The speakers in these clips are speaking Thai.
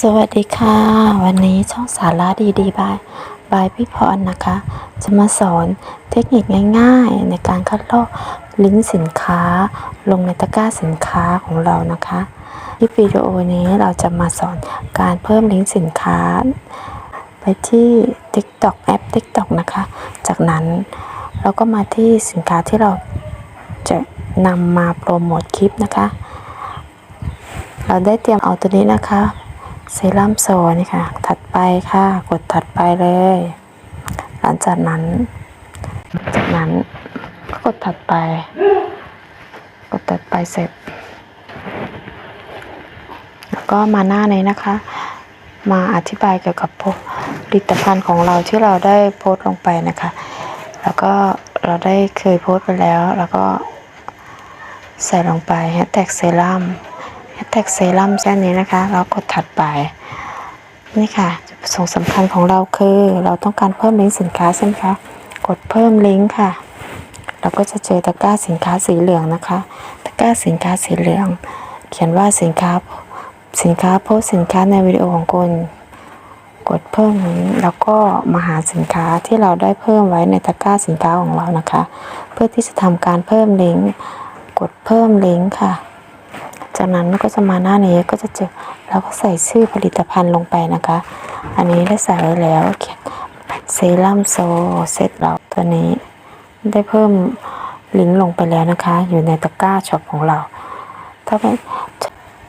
สวัสดีค่ะ วันนี้ช่องสาระดีดีบายบายพี่พรนะคะ จะมาสอนเทคนิคง่ายๆ ในการคัดลอกลิงก์สินค้า ลงในตะกร้าสินค้าของเรานะคะที่วิดีโอนี้เราจะมาสอนการเพิ่มลิงก์สินค้า ไปที่ TikTok แอป TikTok นะคะ จากนั้นเราก็มาที่สินค้าที่เราจะนำมาโปรโมทคลิปนะคะ เราได้เตรียมเอาตัวนี้นะคะ เซรั่มโซนี่ค่ะ ถัดไปค่ะ กดถัดไปเลย หลังจากนั้น จากนั้นก็กดถัดไป กดถัดไปเสร็จ แล้วก็มาหน้านี้นะคะ มาอธิบายเกี่ยวกับผลิตภัณฑ์ของเราที่เราได้โพสต์ลงไปนะคะ แล้วก็เราได้เคยโพสต์ไปแล้ว แล้วก็ใส่ลงไปแฮชแท็กเซรั่ม แฮชแท็กเซรั่มแค่นี้นะคะแล้วกดถัดไป นี่ค่ะจุดประสงค์สำคัญของเราคือ เราต้องการเพิ่มลิงก์สินค้าใช่ไหมคะ กดเพิ่มลิงก์ค่ะ เราก็จะเจอตะกร้าสินค้าสีเหลืองนะคะ ตะกร้าสินค้าสีเหลือง เขียนว่าสินค้าสินค้าโพสสินค้าในวิดีโอของคุณกดเพิ่มแล้วก็มาหาสินค้าที่เราได้เพิ่มไว้ในตะกร้าสินค้าของเรานะคะ เพื่อที่จะทำการเพิ่มลิงก์กดเพิ่มลิงก์ค่ะ จากนั้นก็จะมาหน้านี้ก็จะเจอเราก็ใส่ชื่อผลิตภัณฑ์ลงไปนะคะ อันนี้ได้ใส่ไว้แล้วเขียนเซรั่มโซเซตเราตัวนี้ ได้เพิ่มลิงก์ลงไปแล้วนะคะ อยู่ในตะกร้าช็อปของเรา ถ้าเป็น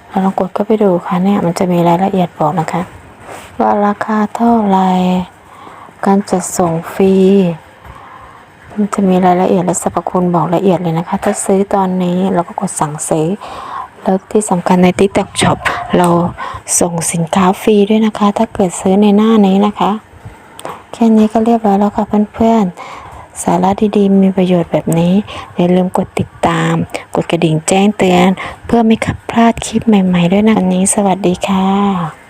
เราลองกดเข้าไปดูค่ะเนี่ยมันจะมีรายละเอียดบอกนะคะ ว่าราคาเท่าไหรการจัดส่งฟรีมันจะมีรายละเอียดและสรรพคุณบอกละเอียดเลยนะคะ ถ้าซื้อตอนนี้เราก็กดสั่งซื้อ แล้วที่สำคัญใน TikTok Shop เราส่งสินค้าฟรีด้วยนะคะ ถ้าเกิดซื้อในหน้านี้นะคะ แค่นี้ก็เรียบร้อยแล้วค่ะเพื่อนๆ สาระดีๆ มีประโยชน์แบบนี้ อย่าลืมกดติดตาม กดกระดิ่งแจ้งเตือน เพื่อไม่พลาดคลิปใหม่ ๆ ด้วยนะวันนี้สวัสดีค่ะ